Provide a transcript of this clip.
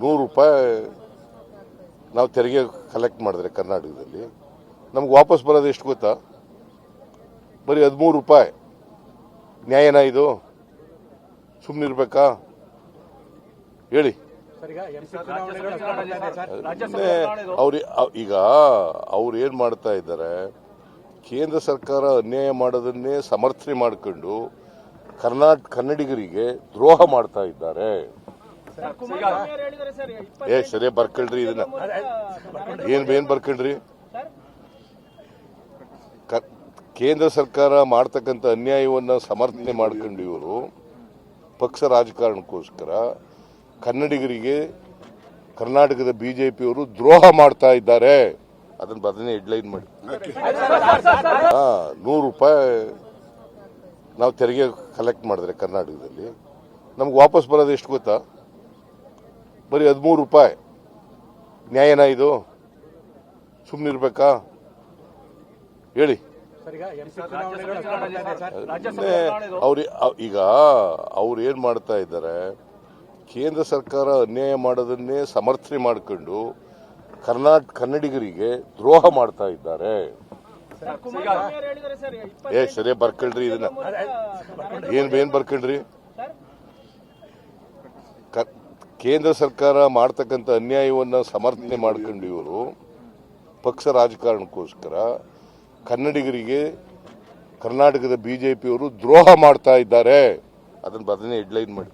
ನೂರು ರೂಪಾಯಿ ನಾವು ತೆರಿಗೆ ಕಲೆಕ್ಟ್ ಮಾಡಿದ್ರೆ ಕರ್ನಾಟಕದಲ್ಲಿ ನಮ್ಗೆ ವಾಪಸ್ ಬರೋದು ಎಷ್ಟು ಗೊತ್ತಾ? ಬರೀ ಹದಿಮೂರು ರೂಪಾಯಿ. ನ್ಯಾಯನಾ ಇದು? ಸುಮ್ಮನಿರ್ಬೇಕಾ ಹೇಳಿ. ಅವ್ರಿ ಈಗ ಅವ್ರು ಏನು ಮಾಡ್ತಾ ಇದ್ದಾರೆ? ಕೇಂದ್ರ ಸರ್ಕಾರ ಅನ್ಯಾಯ ಮಾಡೋದನ್ನೇ ಸಮರ್ಥನೆ ಮಾಡ್ಕೊಂಡು ಕರ್ನಾಟಕ ಕನ್ನಡಿಗರಿಗೆ ದ್ರೋಹ ಮಾಡ್ತಾ ಇದ್ದಾರೆ. ಏ ಸರಿ ಬರ್ಕೊಳ್ರಿ ಇದನ್ನ. ಏನ್ ಏನ್ ಬರ್ಕೊಳ್ರಿ ಕೇಂದ್ರ ಸರ್ಕಾರ ಮಾಡ್ತಕ್ಕಂಥ ಅನ್ಯಾಯವನ್ನ ಸಮರ್ಥನೆ ಮಾಡ್ಕೊಂಡು ಇವರು ಪಕ್ಷ ರಾಜಕಾರಣಕ್ಕೋಸ್ಕರ ಕನ್ನಡಿಗರಿಗೆ ಕರ್ನಾಟಕದ ಬಿಜೆಪಿಯವರು ದ್ರೋಹ ಮಾಡ್ತಾ ಇದ್ದಾರೆ. ಅದನ್ನ ಬದನೆ ಹೆಡ್ಲೈನ್ ಮಾಡಿ. ಹಾ ನೂರು ರೂಪಾಯಿ ನಾವು ತೆರಿಗೆ ಕಲೆಕ್ಟ್ ಮಾಡಿದ್ರೆ ಕರ್ನಾಟಕದಲ್ಲಿ. ನಮ್ಗೆ ವಾಪಸ್ ಬರೋದು ಎಷ್ಟು ಗೊತ್ತಾ? ಬರೀ ಹದಿಮೂರು ರೂಪಾಯಿ. ನ್ಯಾಯನ ಇದು? ಸುಮ್ಮನಿರ್ಬೇಕಾ ಹೇಳಿ. ಅವ್ರ ಈಗ ಅವ್ರು ಏನ್ ಮಾಡ್ತಾ ಇದ್ದಾರೆ? ಕೇಂದ್ರ ಸರ್ಕಾರ ಅನ್ಯಾಯ ಮಾಡೋದನ್ನೇ ಸಮರ್ಥನೆ ಮಾಡ್ಕೊಂಡು ಕರ್ನಾಟಕ ಕನ್ನಡಿಗರಿಗೆ ದ್ರೋಹ ಮಾಡ್ತಾ ಇದ್ದಾರೆ. ಏ ಸರಿ ಬರ್ಕೊಳ್ರಿ ಇದನ್ನ. ಏನ್ ಏನ್ ಬರ್ಕೊಳ್ರಿ ಕೇಂದ್ರ ಸರ್ಕಾರ ಮಾಡ್ತಕ್ಕಂಥ ಅನ್ಯಾಯವನ್ನು ಸಮರ್ಥನೆ ಮಾಡ್ಕೊಂಡು ಇವರು ಪಕ್ಷ ರಾಜಕಾರಣಕ್ಕೋಸ್ಕರ ಕನ್ನಡಿಗರಿಗೆ ಕರ್ನಾಟಕದ ಬಿಜೆಪಿಯವರು ದ್ರೋಹ ಮಾಡ್ತಾ ಇದ್ದಾರೆ. ಅದನ್ನು ಬದನೆ ಹೆಡ್ಲೈನ್ ಮಾಡಿ.